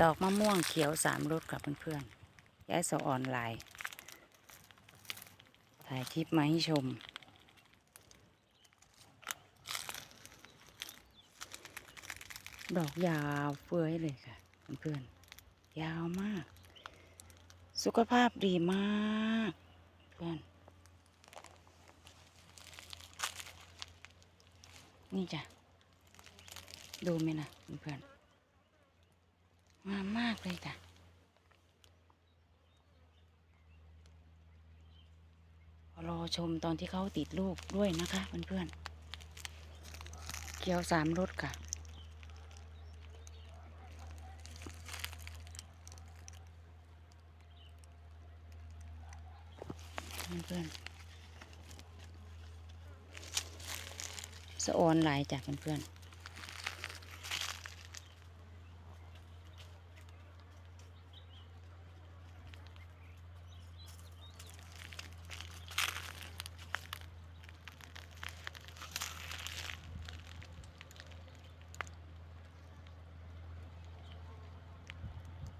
ดอกมะม่วงเขียวสามรสกับเพื่อนๆย้ายสอออนไลน์ถ่ายคลิปมาให้ชม ดอกยาวเฟื้อยเลยค่ะเพื่อนๆยาวมาก สุขภาพดีมากเพื่อนนี่จ้ะ ดูไหมนะเพื่อนๆ งามมากเลยจ้ะรอชมตอนที่เขาติดลูกด้วยนะคะเพื่อนๆเกียวสามรสค่ะ เพื่อนๆสะออนหลายจากเพื่อนๆ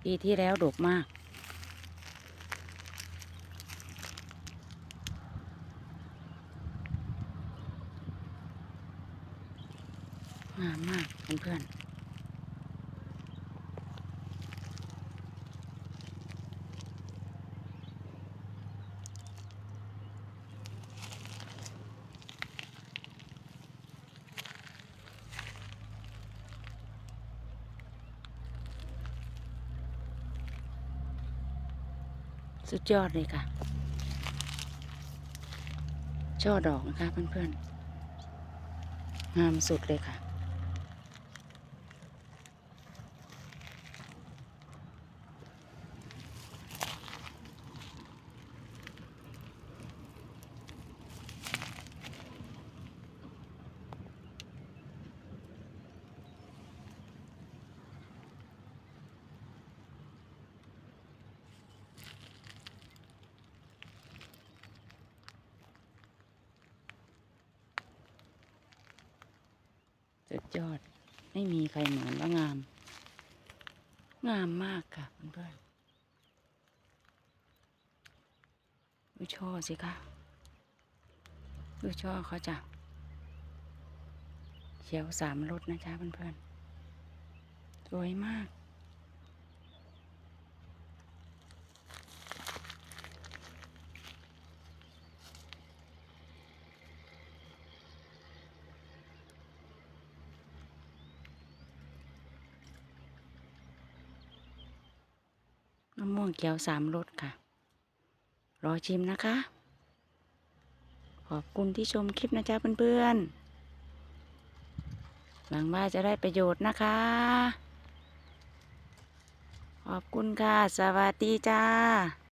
ปีที่แล้วดกมาก งามมากเพื่อนๆ สุดยอดเลยค่ะ ช่อดอกนะคะเพื่อนๆ งามสุดเลยค่ะ สุดยอด ไม่มีใครเหมือนว่างาม งามมากค่ะเพื่อนๆดูช่อสิคะดูช่อเขาจ้ะเขียวสามรสนะจ๊ะเพื่อนๆสวยมาก มะม่วงเขียวสามรสค่ะ รอชิมนะคะ ขอบคุณที่ชมคลิปนะจ๊ะเพื่อนๆ หวังว่าจะได้ประโยชน์นะคะ ขอบคุณค่ะ สวัสดีจ้า